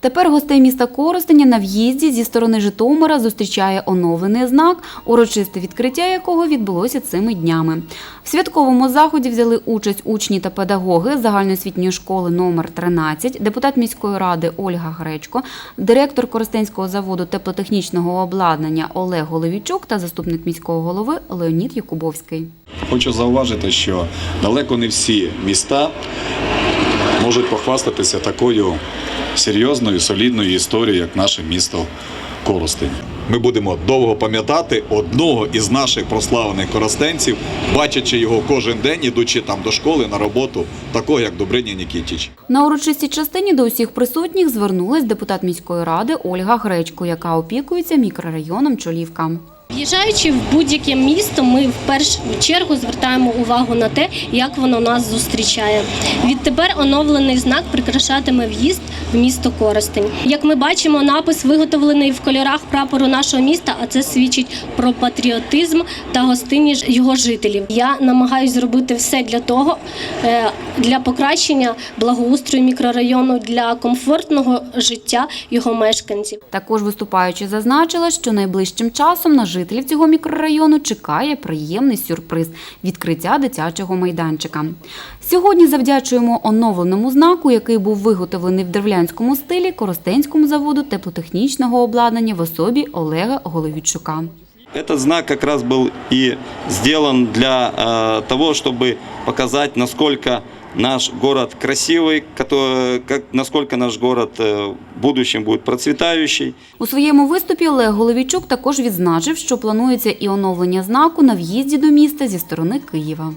Тепер гостей міста Коростеня на в'їзді зі сторони Житомира зустрічає оновлений знак, урочисте відкриття якого відбулося цими днями. В святковому заході взяли участь учні та педагоги загальноосвітньої школи номер 13, депутат міської ради Ольга Гречко, директор Коростенського заводу теплотехнічного обладнання Олег Головійчук та заступник міського голови Леонід Якубовський. Хочу зауважити, що далеко не всі міста можуть похвастатися такою серйозною, солідною історією, як наше місто Коростень. Ми будемо довго пам'ятати одного із наших прославлених коростенців, бачачи його кожен день, ідучи там до школи на роботу, такого як Добриня Нікітіч. На урочистій частині до усіх присутніх звернулась депутат міської ради Ольга Гречко, яка опікується мікрорайоном Чолівка. В'їжджаючи в будь-яке місто, ми в першу чергу звертаємо увагу на те, як воно нас зустрічає. Відтепер оновлений знак прикрашатиме в'їзд в місто Коростень. Як ми бачимо, напис виготовлений в кольорах прапору нашого міста, а це свідчить про патріотизм та гостинність його жителів. Я намагаюся зробити все для того, е, для покращення благоустрою мікрорайону, для комфортного життя його мешканців. Також виступаючи зазначила, що найближчим часом на жителів цього мікрорайону чекає приємний сюрприз – відкриття дитячого майданчика. Сьогодні завдячуємо оновленому знаку, який був виготовлений в древлянському стилі Коростенському заводу теплотехнічного обладнання в особі Олега Головічука. Этот знак как раз был и сделан для э, того, чтобы показать, насколько наш город красивый, наскільки наш город э, в будущем будет процветающий. У своєму виступі Олег Головійчук також відзначив, що планується і оновлення знаку на в'їзді до міста зі сторони Києва.